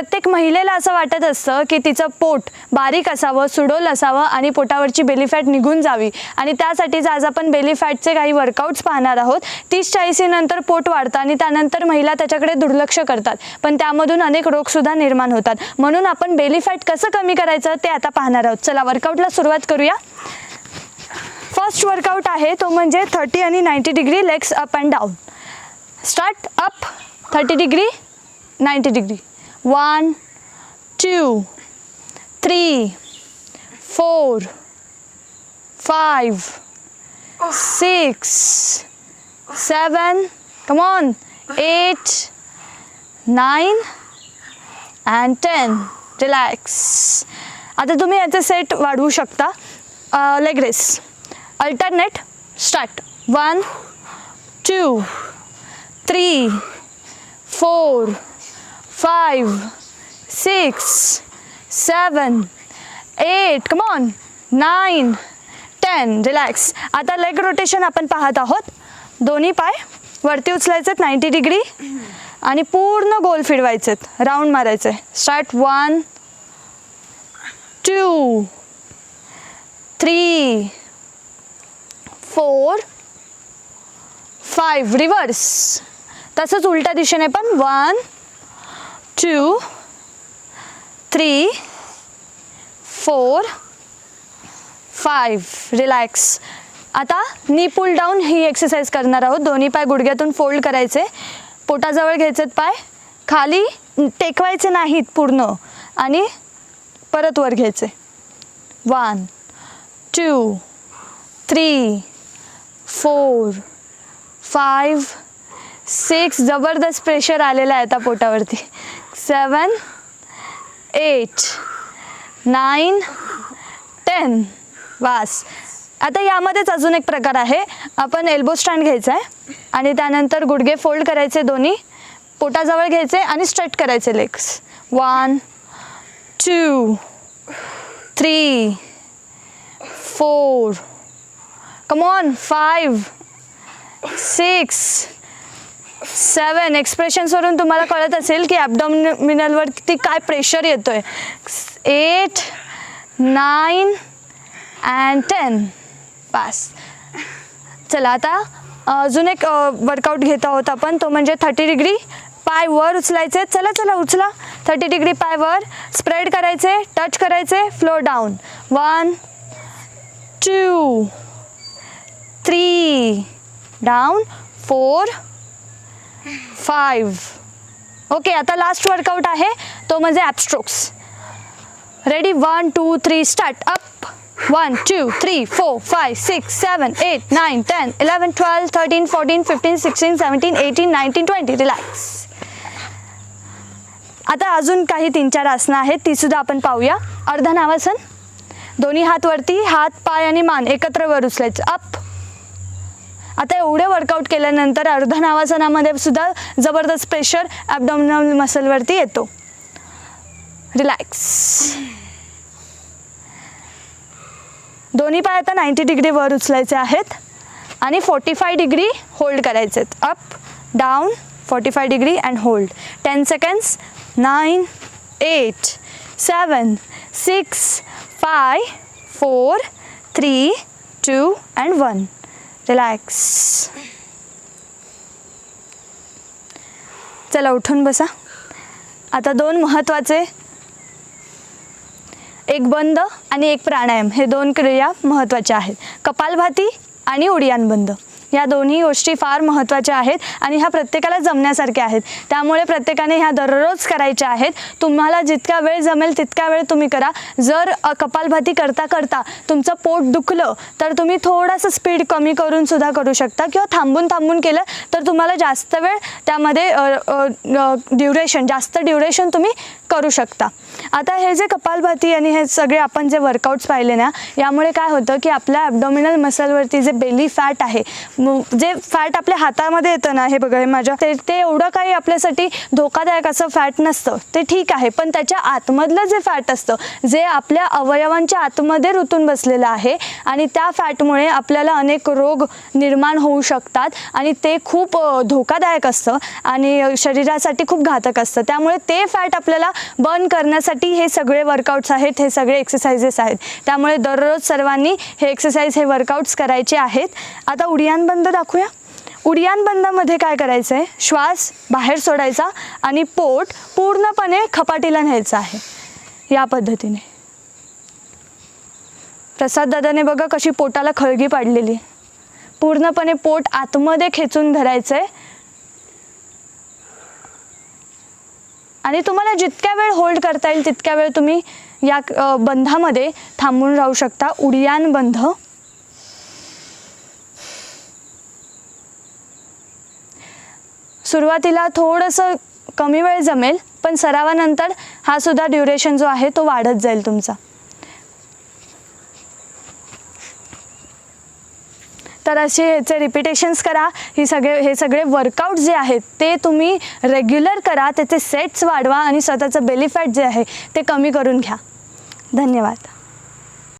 प्रत्येक महिलेला असं वाटत असतं की तिचं पोट बारीक असावं सुडोल असावं आणि पोटावरची बेलीफॅट निघून जावी. आणि त्यासाठीच आज आपण बेलीफॅटचे काही वर्कआउट्स पाहणार आहोत तीस चाळीसीनंतर पोट वाढतं आणि त्यानंतर महिला त्याच्याकडे दुर्लक्ष करतात. पण त्यामधून अनेक रोगसुद्धा निर्माण होतात. म्हणून आपण बेलीफॅट कसं कमी करायचं ते आता पाहणार आहोत. चला वर्कआउटला सुरुवात करूया. फर्स्ट वर्कआउट आहे तो म्हणजे थर्टी आणि ninety degree legs up and down start up thirty degree ninety degree one two three four five, six seven come on, eight nine and ten relax आता तुम्ही याचे सेट वाढवू शकता. Leg raise alternate start one two three four five six seven eight come on, nine ten relax आता leg rotation आपण पाहत आहोत. दोन्ही पाय वरती उचलायचे नाईंटी डिग्री आणि पूर्ण गोल फिरवायचे राऊंड मारायचे start one two three four five reverse तसंच उलट्या दिशेने पण one two, three four five relax आता नी पुल डाऊन ही एक्सरसाइज करणार आहोत. दोन्ही पाय गुडघ्यातून फोल्ड करायचे. पोटाजवळ घ्यायचे पाय. खाली टेकवायचे नाहीत पूर्ण. आणि परत वर घ्यायचे. One two three four five six जबरदस्त प्रेशर आलेला आहे आता पोटावरती. सेवन एट नाईन टेन वास आता यामध्येच अजून एक प्रकार आहे. आपण एल्बो स्टँड घ्यायचा आहे. आणि त्यानंतर गुडघे फोल्ड करायचे दोन्ही. पोटाजवळ घ्यायचे आणि स्ट्रेट करायचे legs one two three four come on five six seven एक्सप्रेशन्सवरून तुम्हाला कळत असेल की ॲबडॉमिनलवरती काय प्रेशर येतो आहे एट नाईन अँड टेन पास चला आता अजून एक वर्कआउट घेत आहोत आपण. तो म्हणजे थर्टी डिग्री पाय वर उचलायचे. चला चला उचला. थर्टी डिग्री पाय वर स्प्रेड करायचे. टच करायचे. Flow down one two three down four five okay आता लास्ट वर्कआउट आहे. तो म्हणजे upstrokes ready one two three start up one two three four five six seven eight nine ten eleven twelve thirteen fourteen fifteen sixteen seventeen eighteen nineteen twenty relax आता अजून काही तीन चार आसनं आहेत. ती सुद्धा आपण पाहूया. अर्धनावासन दोन्ही हात वरती हात पाय आणि मान एकत्र वर उचलायचं. अप आता एवढे वर्कआउट केल्यानंतर अर्धनावासनामध्ये सुद्धा जबरदस्त प्रेशर ॲबडॉमिनल मसलवरती येतो. रिलॅक्स दोन्ही पाय आता नाईंटी डिग्री वर उचलायचे आहेत आणि फोर्टी फाय डिग्री होल्ड करायचे आहेत. Up down forty five degree and hold ten seconds nine eight seven six five four three two and one relax चला उठून बसा. आता दोन महत्त्वाचे. एक बंद आणि एक प्राणायाम. हे दोन क्रिया महत्त्वाच्या आहेत. कपालभाती आणि उडियान ह्या या दोन्ही गोष्टी फार महत्त्वाच्या आहेत आणि ह्या प्रत्येकाला जमण्यासारख्या आहेत. त्यामुळे प्रत्येकाने ह्या दररोज करायच्या आहेत. तुम्हाला जितका वेळ जमेल तितका वेळ तुम्ही करा. जर कपालभाती करता करता तुमचं पोट दुखलं तर तुम्ही थोडंसं स्पीड कमी करून सुद्धा करू शकता किंवा थांबून थांबून केलं तर तुम्हाला जास्त वेळ त्यामध्ये ड्युरेशन जास्त ड्युरेशन तुम्ही करू शकता. आता हे जे कपालभाती आणि हे सगळे आपण जे वर्कआउट्स पाहिले ना यामुळे काय होतं की आपल्या ॲबडॉमिनल मसलवरती जे बेली फॅट आहे जे फॅट आपल्या हातामध्ये येतं ना हे बघा हे माझ्या ते ते एवढं काही आपल्यासाठी धोकादायक असं फॅट नसतं. ते ठीक आहे पण त्याच्या आतमधलं जे फॅट असतं जे आपल्या अवयवांच्या आतमध्ये रुतून बसलेलं आहे आणि त्या फॅटमुळे आपल्याला अनेक रोग निर्माण होऊ शकतात आणि ते खूप धोकादायक असतं आणि शरीरासाठी खूप घातक असतं. त्यामुळे ते फॅट आपल्याला बर्न करण्यासाठी हे सगळे वर्कआउट्स आहेत हे सगळे एक्सरसाइजेस आहेत. त्यामुळे दररोज सर्वांनी हे एक्सरसाइज हे वर्कआउट्स करायचे आहेत. आता उडियान बंद दाखवूया. उडियान बंदामध्ये काय करायचं आहे श्वास बाहेर सोडायचा आणि पोट पूर्णपणे खपाटीला न्यायचं आहे. या पद्धतीने. प्रसाद दादाने बघा कशी पोटाला खळगी पाडलेली. पूर्णपणे पोट आतमध्ये खेचून धरायचं आहे आणि तुम्हाला जितक्या वेळ होल्ड करता येईल तितक्या वेळ तुम्ही या बंधामध्ये थांबून राहू शकता. उडियान बंध. सुरुवातीला थोडंसं कमी वेळ जमेल पण सरावानंतर हा सुद्धा ड्युरेशन जो आहे तो वाढत जाईल तुमचा. तर असे ह्याचे रिपिटेशन्स करा ही सगळे हे सगळे वर्कआउट जे आहेत ते तुम्ही रेग्युलर करा त्याचे सेट्स वाढवा आणि स्वतःचं बेली जे आहे ते कमी करून घ्या. धन्यवाद.